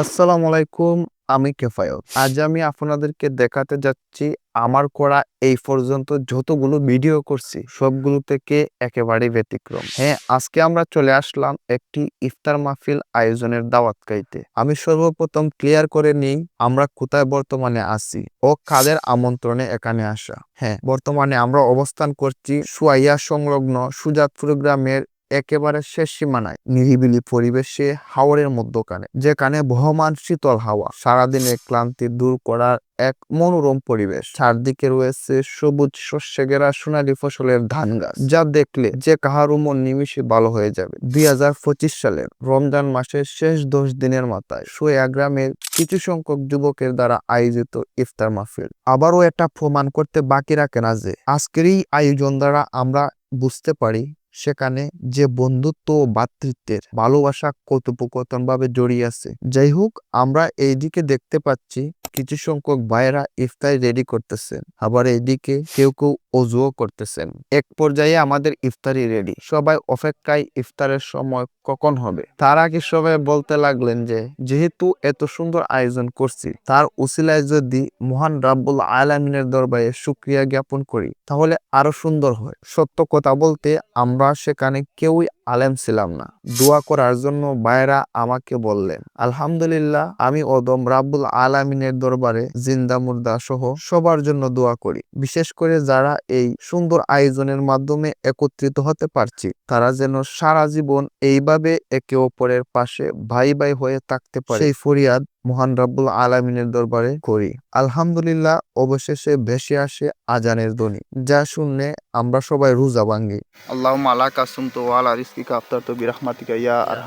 আসসালামু আলাইকুম, আমি কেফায়ত। আজ আমি আপনাদেরকে দেখাতে যাচ্ছি আমার করা এই পর্যন্ত যতগুলো ভিডিও করছি, সবগুলো থেকে একেবারে ব্যতিক্রম। হ্যাঁ আজকে আমরা চলে আসলাম একটি ইফতার মাহফিল আয়োজনের দাওয়াত খাইতে আমি সর্বপ্রথম ক্লিয়ার করে নিই, আমরা কোথায় বর্তমানে আছি ও কাদের আমন্ত্রণে এখানে আসা। হ্যাঁ বর্তমানে আমরা অবস্থান করছি সুয়াইয়া সংলগ্ন সুজাতপুর গ্রামের একেবারে শেষ সীমানায়। নিরিবিলি পরিবেশে হাওরের মধ্যখানে, যেখানে বহমান শীতল হাওয়া সারাদিনের ক্লান্তি দূর করার এক মনোরম পরিবেশ। চারদিকে রয়েছে সবুজ শস্যে ঘেরা সোনালী ফসলের ধান গাছ, যা দেখলে যে কাহারও মন নিমিশে ভালো হয়ে যাবে। দুই হাজার পঁচিশ সালের রমজান মাসের শেষ দশ দিনের মাথায় সোয়া গ্রামের কিছু সংখ্যক যুবকের দ্বারা আয়োজিত ইফতার মাহফিল। আবারও এটা প্রমাণ করতে বাকি রাখে না যে, আজকের এই আয়োজন দ্বারা আমরা বুঝতে পারি সেখানে যে বন্ধুত্ব ও ভাতৃত্বের ভালোবাসা কথোপকথন ভাবে জড়িয়ে আছে। যাই হোক আমরা এইদিকে দেখতে পাচ্ছি, কিছু সংখ্যক ভাইরা ইফতারি রেডি করতেছেন আবার এইদিকে কেউ কেউ অজুও করতেছেন। এক পর্যায়ে আমাদের ইফতারি রেডি সবাই অপেক্ষায় ইফতারের সময় কখন হবে? তার আগে সবাই বলতে লাগলেন যে, যেহেতু এত সুন্দর আয়োজন করছি, তার উসিলায় যদি মহান রাব্বুল আলামিনের দরবারে সুক্রিয়া জ্ঞাপন করি, তাহলে আরও সুন্দর হয়। সত্য কথা বলতে আমরা সেখানে কেউই আলেম ছিলাম না। দোয়া করার জন্য ভাইরা আমাকে বললেন, আলহামদুলিল্লাহ, আমি ওদম রাব্বুল আলামিনের দরবারে জিন্দা মুর্দা সহ সবার জন্য দোয়া করি। বিশেষ করে যারা এই সুন্দর আয়োজনের মাধ্যমে একত্রিত হতে পারছি। তারা যেন সারা জীবন এইভাবে একে অপরের পাশে ভাই ভাই হয়ে থাকতে পারে। সেই ফরিয়াদ মহান রাব্বুল আলমিনের দরবারে করি। আলহামদুলিল্লাহ, অবশেষে ভেসে আসে আজানের ধ্বনি, যা শুনলে আমরা সবাই রোজা ভাঙ্গি। আল্লাহ আলা কাসুম তো আলা আফতার তো বিরাহমাতিকা ইয়া আর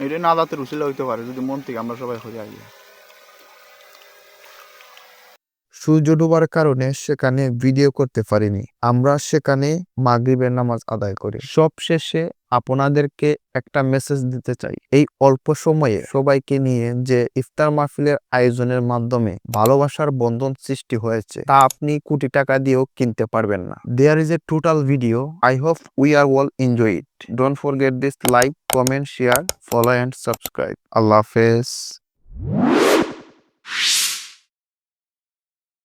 এটা না দাঁতের উচিলা হইতে পারে যদি মন থেকে আমরা সবাই হয়ে আগে সূর্য ডোবার কারণে সেখানে ভিডিও করতে পারিনি। আমরা সেখানে মাগরিবের নামাজ আদায় করি। সব শেষে আপনাদেরকে একটা মেসেজ দিতে চাই। এই অল্প সময়ে সবাইকে নিয়ে যে ইফতার মাহফিলের আয়োজনের মাধ্যমে ভালোবাসার বন্ধন সৃষ্টি হয়েছে, তা আপনি কোটি টাকা দিয়েও কিনতে পারবেন না। There is a total video I hope we are all enjoy it don't forget this like comment share follow and subscribe আল্লাহ হাফেজ।